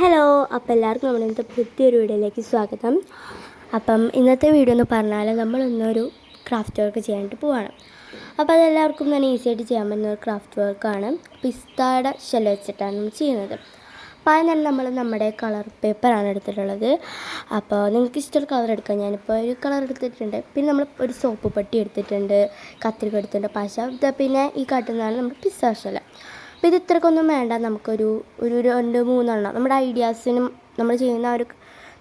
Hello അപ്പോൾ എല്ലാവർക്കും നമ്മുടെ ഇന്നത്തെ പുതിയൊരു വീഡിയോയിലേക്ക് സ്വാഗതം. അപ്പം ഇന്നത്തെ വീഡിയോ എന്ന് പറഞ്ഞാൽ നമ്മൾ ഇന്നൊരു ക്രാഫ്റ്റ് വർക്ക് ചെയ്യാനായിട്ട് പോവാണ്. അപ്പോൾ അതെല്ലാവർക്കും തന്നെ ഈസി ആയിട്ട് ചെയ്യാൻ പറ്റുന്ന ഒരു ക്രാഫ്റ്റ് വർക്കാണ് പിസ്താടെ ഷെൽ വെച്ചിട്ടാണ് ചെയ്യുന്നത്. അപ്പോൾ അതിനാണ് നമ്മൾ നമ്മുടെ കളർ പേപ്പറാണ് എടുത്തിട്ടുള്ളത്. അപ്പോൾ നിങ്ങൾക്ക് ഇഷ്ടമുള്ള കളർ എടുക്കാം ഞാനിപ്പോൾ ഒരു കളർ എടുത്തിട്ടുണ്ട്. പിന്നെ നമ്മൾ ഒരു സോപ്പ് പട്ടി എടുത്തിട്ടുണ്ട് കത്തിരിക്ക എടുത്തിട്ടുണ്ട്. പശ പിന്നെ ഈ കാട്ടുന്നതാണ് നമ്മുടെ പിസ്ത ഷെൽ അപ്പോൾ ഇത് ഇത്രക്കൊന്നും വേണ്ട. നമുക്കൊരു ഒരു രണ്ട് മൂന്നെണ്ണം. നമ്മുടെ ഐഡിയാസിനും നമ്മൾ ചെയ്യുന്ന ഒരു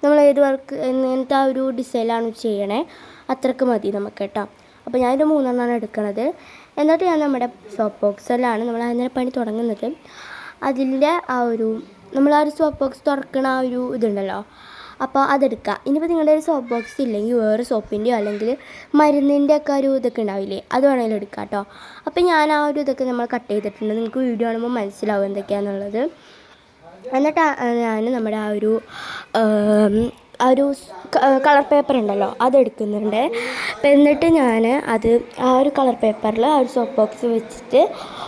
നമ്മൾ ഏത് വർക്ക് എങ്ങനത്തെ ആ ഒരു ഡിസൈനാണ് ചെയ്യണേ അത്രയ്ക്ക് മതി നമുക്ക് കേട്ടോ. അപ്പോൾ ഞാനൊരു മൂന്നെണ്ണമാണ് എടുക്കുന്നത് എന്നിട്ട് ഞാൻ നമ്മുടെ സോപ്പ് ബോക്സിലാണ് നമ്മൾ അതിനെ പണി തുടങ്ങുന്നത്. അതിന്റെ ആ ഒരു നമ്മൾ ആ ഒരു സോപ്പ് ബോക്സ് തുറക്കണ ആ ഒരു ഇതുണ്ടല്ലോ. അപ്പോൾ അതെടുക്കുക. ഇനിയിപ്പോൾ നിങ്ങളുടെ ഒരു സോപ്പ് ബോക്സ് ഇല്ലെങ്കിൽ വേറെ സോപ്പിന്റെയോ അല്ലെങ്കിൽ മരുന്നിന്റെ ഒക്കെ ഒരു ഇതൊക്കെ ഉണ്ടാവില്ലേ അത് വേണമെങ്കിലും എടുക്കാം കേട്ടോ. അപ്പോൾ ഞാൻ ആ ഒരു ഇതൊക്കെ നമ്മൾ കട്ട് ചെയ്തിട്ടുണ്ട്. നിങ്ങൾക്ക് വീഡിയോ കാണുമ്പോൾ മനസ്സിലാവും എന്തൊക്കെയാണെന്നുള്ളത് എന്നിട്ട് ഞാൻ നമ്മുടെ ആ ഒരു ആ ഒരു കളർ പേപ്പർ ഉണ്ടല്ലോ അതെടുക്കുന്നുണ്ട് എന്നിട്ട് ഞാൻ അത് ആ ഒരു കളർ പേപ്പറിൽ ആ ഒരു സോപ്പ് ബോക്സ് വെച്ചിട്ട്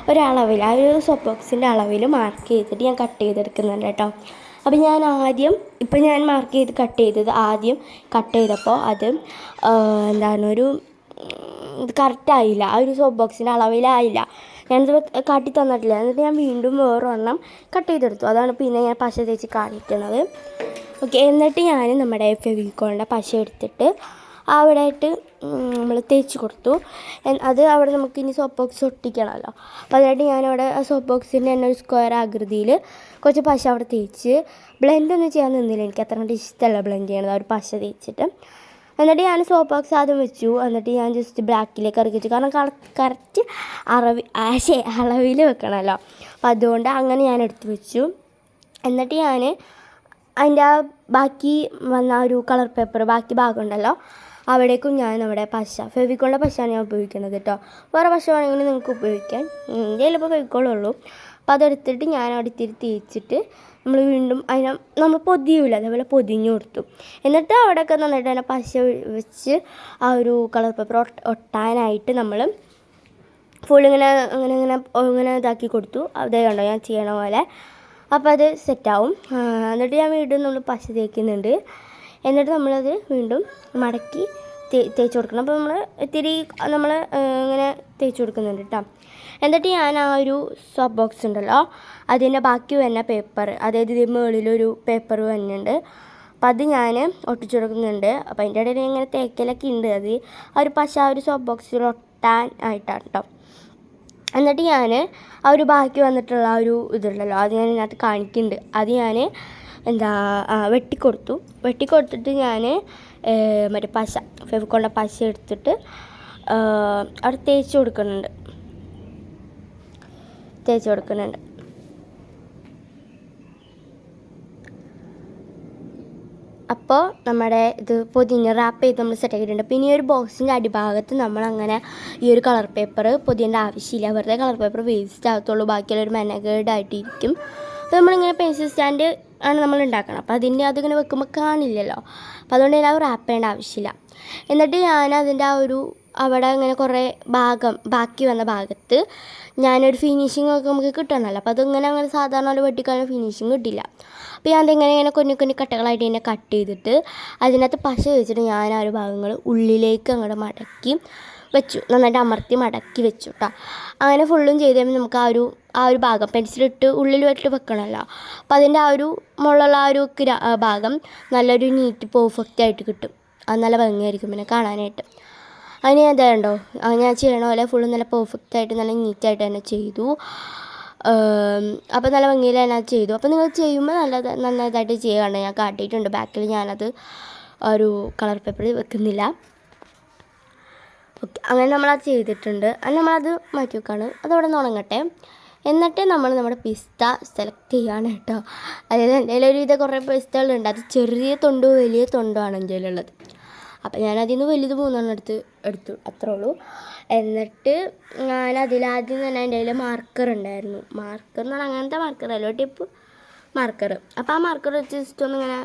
ഒരളവിൽ ആ ഒരു സോപ്പ് ബോക്സിന്റെ അളവിൽ മാർക്ക് ചെയ്തിട്ട് ഞാൻ കട്ട് ചെയ്തെടുക്കുന്നുണ്ട് കേട്ടോ. അപ്പം ഞാൻ ആദ്യം ഇപ്പം ഞാൻ മാർക്ക് ചെയ്ത് കട്ട് ചെയ്തത് ആദ്യം കട്ട് ചെയ്തപ്പോൾ അത് എന്താണ് ഒരു കറക്റ്റായില്ല ആ ഒരു സോപ്പ് ബോക്സിന്റെ അളവിലായില്ല. ഞാനത് കാട്ടി തന്നിട്ടില്ല. എന്നിട്ട് ഞാൻ വീണ്ടും വേറൊരെണ്ണം കട്ട് ചെയ്തെടുത്തു. അതാണ് പിന്നെ ഞാൻ പശ തേച്ച് കാണിക്കുന്നത്. ഓക്കെ എന്നിട്ട് ഞാൻ നമ്മുടെ ഫെവിക്കോളിന്റെ പശ എടുത്തിട്ട് അവിടെ ആയിട്ട് നമ്മൾ തേച്ച് കൊടുത്തു. അത് അവിടെ നമുക്ക് ഇനി സോപ്പ് ബോക്സ് ഒട്ടിക്കണമല്ലോ. അപ്പോൾ അതിനായിട്ട് ഞാനവിടെ ആ സോപ്പ് ബോക്സിന്റെ തന്നെ ഒരു സ്ക്വയർ ആകൃതിയിൽ കുറച്ച് പശ അവിടെ തേച്ച് ബ്ലെൻഡ് ഒന്നും ചെയ്യാൻ നിന്നില്ല. എനിക്ക് അത്ര കണ്ട് ഇഷ്ടമല്ല ബ്ലെൻഡ് ചെയ്യണത് ആ ഒരു പശ തേച്ചിട്ട്. എന്നിട്ട് ഞാൻ സോപ്പ് ബോക്സ് ആദ്യം വെച്ചു. എന്നിട്ട് ഞാൻ ജസ്റ്റ് ബ്ലാക്കിലേക്ക് ഇറക്കി വെച്ചു. കാരണം കറക്റ്റ് അറവി ആശേ അളവിൽ വെക്കണമല്ലോ. അപ്പം അതുകൊണ്ട് അങ്ങനെ ഞാൻ എടുത്ത് വെച്ചു. എന്നിട്ട് ഞാൻ അതിന്റെ ആ ബാക്കി വന്ന ആ ഒരു കളർ പേപ്പർ ബാക്കി ഭാഗമുണ്ടല്ലോ അവിടേക്കും ഞാൻ നമ്മുടെ പശ ഫെവിക്കോളിന്റെ പശയാണ് ഞാൻ ഉപയോഗിക്കുന്നത് കേട്ടോ വേറെ പശ വേണമെങ്കിൽ നിങ്ങൾക്ക് ഉപയോഗിക്കാം. എന്റെ ചിലപ്പോൾ ഫെവിക്കോളുള്ളൂ. അപ്പോൾ അതെടുത്തിട്ട് ഞാൻ അവിടെ ഇത്തിരി തേച്ചിട്ട് നമ്മൾ വീണ്ടും അതിനെ നമ്മൾ പൊതിയൂല അതേപോലെ പൊതിഞ്ഞു കൊടുത്തു. എന്നിട്ട് അവിടെയൊക്കെ നന്നായിട്ട് തന്നെ പശ വെച്ച് ആ ഒരു കളർ പേപ്പർ ഒട്ടാനായിട്ട് നമ്മൾ ഫുൾ ഇങ്ങനെ അങ്ങനെ ഇങ്ങനെ ഇങ്ങനെ ഇതാക്കി കൊടുത്തു. അതേ കണ്ടോ ഞാൻ ചെയ്യണ പോലെ. അപ്പോൾ അത് സെറ്റാവും. എന്നിട്ട് ഞാൻ വീണ്ടും നമ്മൾ പശ തേക്കുന്നുണ്ട്. എന്നിട്ട് നമ്മളത് വീണ്ടും മടക്കി തേച്ച് കൊടുക്കണം. അപ്പോൾ നമ്മൾ ഇത്തിരി നമ്മൾ ഇങ്ങനെ തേച്ച് കൊടുക്കുന്നുണ്ട് കേട്ടോ എന്നിട്ട് ഞാൻ ആ ഒരു സോപ്പ് ബോക്സ് ഉണ്ടല്ലോ അതിന്റെ ബാക്കി വരുന്ന പേപ്പർ അതായത് ഇതിന് മുകളിലൊരു പേപ്പർ വരുന്നുണ്ട്. അപ്പോൾ അത് ഞാൻ ഒട്ടിച്ചു കൊടുക്കുന്നുണ്ട്. അപ്പോൾ അതിന്റെ ഇടയിൽ ഇങ്ങനെ തേക്കലൊക്കെ ഉണ്ട്. അത് ആ ഒരു പശ ആ ഒരു സോപ്പ് ബോക്സിൽ ഒട്ടാൻ ആയിട്ടാണ് കേട്ടോ എന്നിട്ട് ഞാൻ ആ ഒരു ബാക്കി വന്നിട്ടുള്ള ആ ഒരു ഇതുണ്ടല്ലോ അത് ഞാൻ ഇതിനകത്ത് കാണിക്കുന്നുണ്ട് അത് ഞാൻ എന്താ വെട്ടിക്കൊടുത്തു. വെട്ടിക്കൊടുത്തിട്ട് ഞാൻ മറ്റേ പശ ഫെവിക്കോളിന്റെ പശ എടുത്തിട്ട് അവിടെ തേച്ച് കൊടുക്കുന്നുണ്ട്. തേച്ച് കൊടുക്കുന്നുണ്ട്. അപ്പോൾ നമ്മുടെ ഇത് പൊതിഞ്ഞ് റാപ്പ് ചെയ്ത് നമ്മൾ സെറ്റ് ആക്കിയിട്ടുണ്ട്. പിന്നെ ഈ ഒരു ബോക്സിന്റെ അടിഭാഗത്ത് നമ്മൾ അങ്ങനെ ഈ ഒരു കളർ പേപ്പർ പൊതിയേണ്ട ആവശ്യമില്ല. വെറുതെ കളർ പേപ്പർ വേസ്റ്റ് ആകത്തുള്ളൂ. ബാക്കിയുള്ള ഒരു മെനഗേഡായിട്ടിരിക്കും അപ്പോൾ നമ്മളിങ്ങനെ പെൻസിൽ സ്റ്റാൻഡ് ആണ് നമ്മൾ ഉണ്ടാക്കണം അപ്പോൾ അതിന്റെ അതിങ്ങനെ വെക്കുമ്പോൾ കാണില്ലല്ലോ. അപ്പോൾ അതുകൊണ്ട് ഞാൻ റാപ്പ് ചെയ്യേണ്ട ആവശ്യമില്ല. എന്നിട്ട് ഞാൻ അതിന്റെ ആ ഒരു അവിടെ അങ്ങനെ കുറേ ഭാഗം ബാക്കി വന്ന ഭാഗത്ത് ഞാനൊരു ഫിനിഷിംഗ് ഒക്കെ നമുക്ക് കിട്ടണമല്ലോ അപ്പോൾ അതിങ്ങനെ അങ്ങനെ സാധാരണ പോലെ വെട്ടിക്കളഞ്ഞ ഫിനിഷിങ് കിട്ടില്ല. അപ്പോൾ ഞാൻ അതിങ്ങനെ ഇങ്ങനെ കുഞ്ഞു കുഞ്ഞു കട്ടകളായിട്ട് ഇങ്ങനെ കട്ട് ചെയ്തിട്ട് അതിനകത്ത് പശ വെച്ചിട്ട് ഞാൻ ആ ഒരു ഭാഗങ്ങൾ ഉള്ളിലേക്ക് അങ്ങോട്ട് മടക്കി വെച്ചു. നന്നായിട്ട് അമർത്തി മടക്കി വെച്ചു കേട്ടോ അങ്ങനെ ഫുള്ളും ചെയ്ത് കഴിയുമ്പോൾ നമുക്ക് ആ ഒരു ആ ഒരു ഭാഗം പെൻസിലിട്ട് ഉള്ളിൽ വെട്ട് വെക്കണമല്ലോ. അപ്പോൾ അതിന്റെ ആ ഒരു മുകളിലുള്ള ആ ഒരു ഭാഗം നല്ലൊരു നീറ്റ് പെർഫെക്റ്റ് ആയിട്ട് കിട്ടും. അത് നല്ല ഭംഗിയായിരിക്കും പിന്നെ കാണാനായിട്ട്. അതിന് ഞാൻ ഇതുണ്ടോ ഞാൻ ചെയ്യണ പോലെ ഫുള്ള് നല്ല പെർഫെക്റ്റ് ആയിട്ട് നല്ല നീറ്റായിട്ട് തന്നെ ചെയ്തു. അപ്പോൾ നല്ല ഭംഗിയിൽ തന്നെ അത് ചെയ്തു. അപ്പോൾ നിങ്ങൾ ചെയ്യുമ്പോൾ നല്ല നല്ലതായിട്ട് ചെയ്യുകയാണ് ഞാൻ കാട്ടിയിട്ടുണ്ട്. ബാക്കിൽ ഞാനത് ഒരു കളർ പേപ്പർ വെക്കുന്നില്ല. ഓക്കെ അങ്ങനെ നമ്മളത് ചെയ്തിട്ടുണ്ട്. അത് നമ്മളത് മാറ്റി വെക്കാണ്. അതവിടെ നിന്ന് ഉണങ്ങട്ടെ. എന്നിട്ട് നമ്മൾ നമ്മുടെ പിസ്ത സെലക്ട് ചെയ്യാണ് കേട്ടോ. അതായത് എന്റെ ഒരു വിധ കുറേ പിസ്തകളുണ്ട്. അത് ചെറിയ തൊണ്ടോ വലിയ തൊണ്ടോ ആണ് എന്റെ കയ്യിലുള്ളത്. അപ്പം ഞാൻ അതിൽ നിന്ന് വലുത് മൂന്നെണ്ണം എടുത്ത് എടുത്തു. അത്രേ ഉള്ളൂ. എന്നിട്ട് ഞാൻ അതിലാദ്യം തന്നെ എന്റെ കയ്യിൽ മാർക്കർ ഉണ്ടായിരുന്നു. മാർക്കർ എന്ന് പറഞ്ഞാൽ അങ്ങനത്തെ മാർക്കർ അല്ലോ ടിപ്പ് മാർക്കർ അപ്പോൾ ആ മാർക്കർ വെച്ച് ജസ്റ്റ് ഒന്ന് ഇങ്ങനെ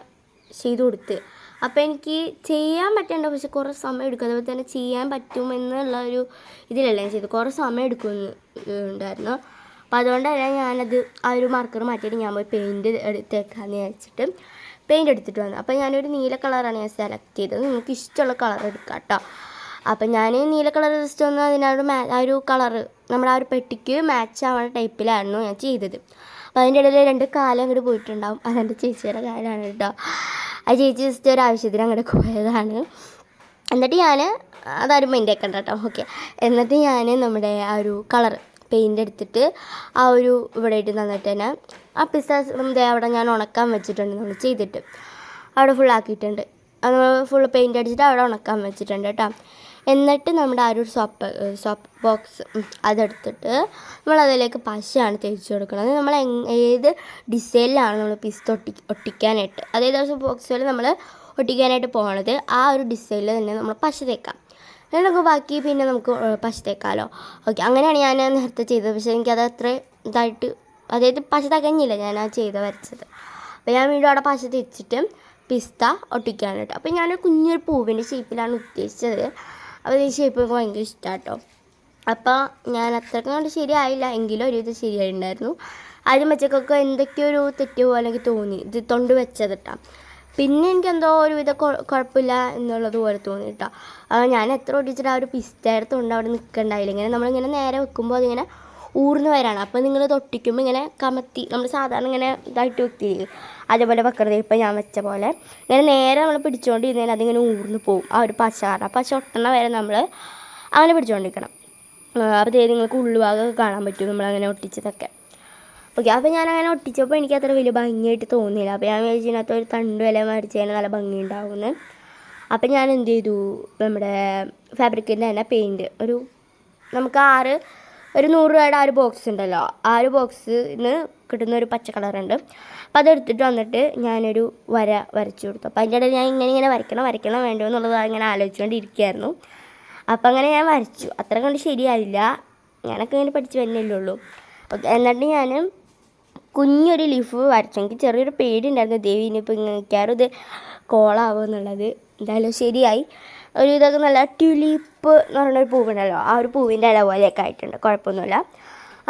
ചെയ്ത് കൊടുത്ത്. അപ്പോൾ എനിക്ക് ചെയ്യാൻ പറ്റേണ്ട പക്ഷെ കുറേ സമയം എടുക്കും. അതുപോലെ തന്നെ ചെയ്യാൻ പറ്റുമെന്നുള്ള ഒരു ഇതിലല്ല ഞാൻ ചെയ്ത് കുറേ സമയം എടുക്കുമെന്ന് ഉണ്ടായിരുന്നു. അപ്പോൾ അതുകൊണ്ടല്ല ഞാനത് ആ ഒരു മാർക്കർ മാറ്റിയിട്ട് ഞാൻ പോയി പെയിന്റ് എടുത്തേക്കാന്ന് വിചാരിച്ചിട്ട്. പെയിന്റ് എടുത്തിട്ട് വന്നു. അപ്പോൾ ഞാനൊരു നീല കളറാണ് ഞാൻ സെലക്ട് ചെയ്തത്. നിങ്ങൾക്ക് ഇഷ്ടമുള്ള കളർ എടുക്കാം കേട്ടോ അപ്പം ഞാൻ നീല കളർ ജസ്റ്റ് ഒന്ന് അതിനൊരു മാ ആ ഒരു കളറ് നമ്മുടെ ആ ഒരു പെട്ടിക്ക് മാച്ച് ആവുന്ന ടൈപ്പിലായിരുന്നു ഞാൻ ചെയ്തത്. അപ്പോൾ അതിന്റെ ഇടയിൽ രണ്ട് കാലം അങ്ങോട്ട് പോയിട്ടുണ്ടാവും. അതെന്റെ ചേച്ചിയുടെ കാലാണ് കേട്ടോ ആ ചേച്ചി ജസ്റ്റ് ഒരു ആവശ്യത്തിന് അങ്ങോട്ട് പോയതാണ്. എന്നിട്ട് ഞാൻ അതാരും മൈൻഡ് ആക്കണ്ട കേട്ടോ ഓക്കെ എന്നിട്ട് ഞാൻ നമ്മുടെ ആ ഒരു കളർ പെയിന്റ് എടുത്തിട്ട് ആ ഒരു ഇവിടെ ഇട്ട് തന്നിട്ട് തന്നെ ആ ദേ അവിടെ ഞാൻ ഉണക്കാൻ വെച്ചിട്ടുണ്ട് നമ്മൾ ചെയ്തിട്ട്. അവിടെ ഫുൾ ആക്കിയിട്ടുണ്ട്. അത് ഫുൾ പെയിന്റ് അടിച്ചിട്ട് അവിടെ ഉണക്കാൻ വെച്ചിട്ടുണ്ട് കേട്ടോ. എന്നിട്ട് നമ്മുടെ ആ ഒരു സോപ്പ് സോപ്പ് ബോക്സ് അതെടുത്തിട്ട് നമ്മൾ അതിലേക്ക് പശയാണ് തേച്ച് കൊടുക്കുന്നത്. നമ്മൾ ഏത് ഡിസൈനിലാണ് നമ്മൾ പിസ് ഒട്ടി ഒട്ടിക്കാനായിട്ട് അതായത് ദിവസം ബോക്സുകൾ നമ്മൾ ഒട്ടിക്കാനായിട്ട് പോകണത് ആ ഒരു ഡിസൈനിൽ തന്നെ നമ്മൾ പശ തേക്കാം. എന്നിട്ട് ബാക്കി പിന്നെ നമുക്ക് പശുത്തേക്കാലോ. ഓക്കെ അങ്ങനെയാണ് ഞാൻ നേരത്തെ ചെയ്തത്. പക്ഷേ എനിക്കത് അത്ര ഇതായിട്ട് അതായത് പശ തകഞ്ഞില്ല ഞാൻ ആ ചെയ്ത് വരച്ചത്. അപ്പോൾ ഞാൻ വീണ്ടും അവിടെ പശ തിരിച്ചിട്ട് പിസ്ത ഒട്ടിക്കാൻ കേട്ടോ. അപ്പോൾ ഞാൻ കുഞ്ഞൊരു പൂവിന്റെ ഷേപ്പിലാണ് ഉദ്ദേശിച്ചത്. അപ്പോൾ ഈ ഷേപ്പ് എനിക്ക് ഭയങ്കര ഇഷ്ടമാണ് കേട്ടോ അപ്പോൾ ഞാൻ അത്രയ്ക്ക് കൊണ്ട് ശരിയായില്ല. എങ്കിലും ഒരു ഇത് ശരിയായിട്ടുണ്ടായിരുന്നു. ആദ്യം വെച്ചക്കൊക്കെ എന്തൊക്കെയോ ഒരു തെറ്റ് പോലെ എനിക്ക് തോന്നി. ഇത് തൊണ്ട് വെച്ചത് കേട്ടോ പിന്നെ എനിക്ക് എന്തോ ഒരുവിധ കുഴപ്പമില്ല എന്നുള്ളത് പോലെ തോന്നി കേട്ടോ ഞാൻ എത്ര ഓടിച്ചിട്ട് ആ ഒരു പിസ്തയുടെ കൊണ്ട് അവിടെ നിൽക്കണ്ടായില്ല ഇങ്ങനെ നമ്മളിങ്ങനെ നേരെ വെക്കുമ്പോൾ അതിങ്ങനെ ഊർന്ന് വരാണ്. അപ്പോൾ നിങ്ങൾ തൊട്ടിക്കുമ്പോൾ ഇങ്ങനെ കമത്തി നമ്മൾ സാധാരണ ഇങ്ങനെ ഇതായിട്ട് വെക്കില്ലേ അതേപോലെ വെക്കരുത് ഇപ്പം ഞാൻ വെച്ച പോലെ. ഇങ്ങനെ നേരെ നമ്മൾ പിടിച്ചുകൊണ്ടിരുന്നതിന് അതിങ്ങനെ ഊർന്ന് പോകും ആ ഒരു പശ കാരണം പശ ഒട്ടണ വരെ നമ്മൾ അങ്ങനെ പിടിച്ചുകൊണ്ടിരിക്കണം അപ്പോൾ നിങ്ങൾക്ക് ഉള്ളുഭാഗമൊക്കെ കാണാൻ പറ്റും നമ്മളങ്ങനെ ഒട്ടിച്ചതൊക്കെ. ഓക്കെ അപ്പോൾ ഞാൻ അങ്ങനെ ഒട്ടിച്ചപ്പോൾ എനിക്ക് അത്ര വലിയ ഭംഗിയായിട്ട് തോന്നിയില്ല. അപ്പോൾ ഞാൻ വിചാരിച്ചതിനകത്ത് ഒരു തണ്ട് വില കഴിഞ്ഞാൽ നല്ല ഭംഗി അപ്പോൾ ഞാൻ എന്ത് ചെയ്തു? നമ്മുടെ ഫാബ്രിക്കിന്റെ തന്നെ പെയിന്റ് ഒരു നമുക്ക് ആറ് ഒരു നൂറ് രൂപയുടെ ആ ഒരു ബോക്സ് ഉണ്ടല്ലോ. ആ ഒരു ബോക്സിന് കിട്ടുന്ന ഒരു പച്ച കളറുണ്ട് അപ്പോൾ അതെടുത്തിട്ട് വന്നിട്ട് ഞാനൊരു വര വരച്ചു കൊടുത്തു. അപ്പോൾ അതിന്റെ ഇടയിൽ ഞാൻ ഇങ്ങനെ ഇങ്ങനെ വരയ്ക്കണം വരയ്ക്കണം വേണ്ടോ എന്നുള്ളത് ഇങ്ങനെ ആലോചിച്ചുകൊണ്ടിരിക്കുകയായിരുന്നു അപ്പോൾ അങ്ങനെ ഞാൻ വരച്ചു. അത്ര കണ്ട് ശരിയായില്ല. ഞാനൊക്കെ ഇങ്ങനെ പഠിച്ച് വരുന്നില്ലേ ഉള്ളൂ. ഓക്കെ എന്നിട്ട് ഞാൻ കുഞ്ഞൊരു ലീഫ് വരച്ചു. എനിക്ക് ചെറിയൊരു പേടി ഉണ്ടായിരുന്നു ദേവി ഇനിയിപ്പോൾ ഇങ്ങനെയൊക്കെയാറും ഇത് കോളാവും എന്നുള്ളത്. എന്തായാലും ശരിയായി. ഒരു ഇതൊക്കെ നല്ല ട്യൂലിപ്പ് എന്ന് പറഞ്ഞൊരു പൂവുണ്ടല്ലോ. ആ ഒരു പൂവിന്റെ ഇല പോലെയൊക്കെ ആയിട്ടുണ്ട്. കുഴപ്പമൊന്നുമില്ല.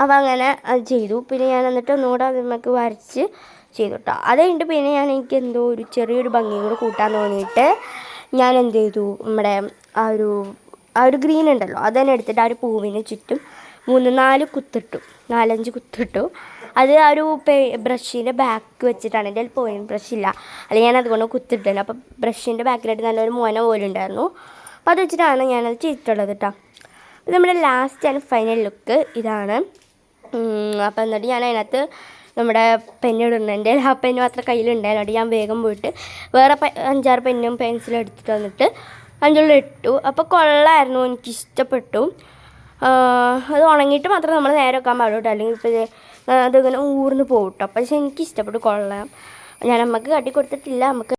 അപ്പോൾ അങ്ങനെ അത് ചെയ്തു. പിന്നെ ഞാൻ എന്നിട്ട് ഒന്നുകൂടെ അതിന്മേക്ക് വരച്ച് ചെയ്തു കേട്ടോ അത് കഴിഞ്ഞിട്ട് പിന്നെ ഞാൻ എനിക്ക് എന്തോ ഒരു ചെറിയൊരു ഭംഗിയും കൂടെ കൂട്ടാൻ തോന്നിയിട്ട് ഞാൻ എന്ത് ചെയ്തു? നമ്മുടെ ആ ഒരു ആ ഒരു ഗ്രീൻ ഉണ്ടല്ലോ. അത് തന്നെ എടുത്തിട്ട് ആ ഒരു പൂവിന് ചുറ്റും മൂന്ന് നാല് കുത്തിട്ടു. നാലഞ്ച് കുത്തിട്ടു. അത് ആ ഒരു ബ്രഷിന്റെ ബാക്ക് വെച്ചിട്ടാണ്. എന്റെ പോയിന്റ് ബ്രഷില്ല അല്ലെങ്കിൽ ഞാൻ അതുകൊണ്ട് കുത്തിട്ടില്ല അപ്പോൾ ബ്രഷിന്റെ ബാക്കിലായിട്ട് നല്ലൊരു മോന പോലെ ഉണ്ടായിരുന്നു. അപ്പോൾ അത് വെച്ചിട്ടാണ് ഞാനത് ചെയ്തിട്ടുള്ളത് കേട്ടോ നമ്മുടെ ലാസ്റ്റ് ആൻഡ് ഫൈനൽ ലുക്ക് ഇതാണ്. അപ്പോൾ എന്നിട്ട് ഞാൻ അതിനകത്ത് നമ്മുടെ പെന്നിടുന്നുണ്ട് ആ പെന്ന് മാത്രം കയ്യിലുണ്ടായിരുന്നു. ഞാൻ വേഗം പോയിട്ട് വേറെ അഞ്ചാറ് പെന്നും പെൻസിലും എടുത്തിട്ട് വന്നിട്ട് അഞ്ചുള്ളിൽ ഇട്ടു. അപ്പോൾ കൊള്ളായിരുന്നു. എനിക്ക് ഇഷ്ടപ്പെട്ടു അത് ഉണങ്ങിയിട്ട് മാത്രം നമ്മൾ നേരെ വെക്കാൻ പാടുള്ളൂ അല്ലെങ്കിൽ ഇപ്പോൾ അതിങ്ങനെ ഊർന്ന് പോകും കേട്ടോ പക്ഷേ എനിക്ക് ഇഷ്ടപ്പെട്ടു കൊള്ളാം ഞാൻ അമ്മയ്ക്ക് കാട്ടി കൊടുത്തിട്ടില്ല നമുക്ക്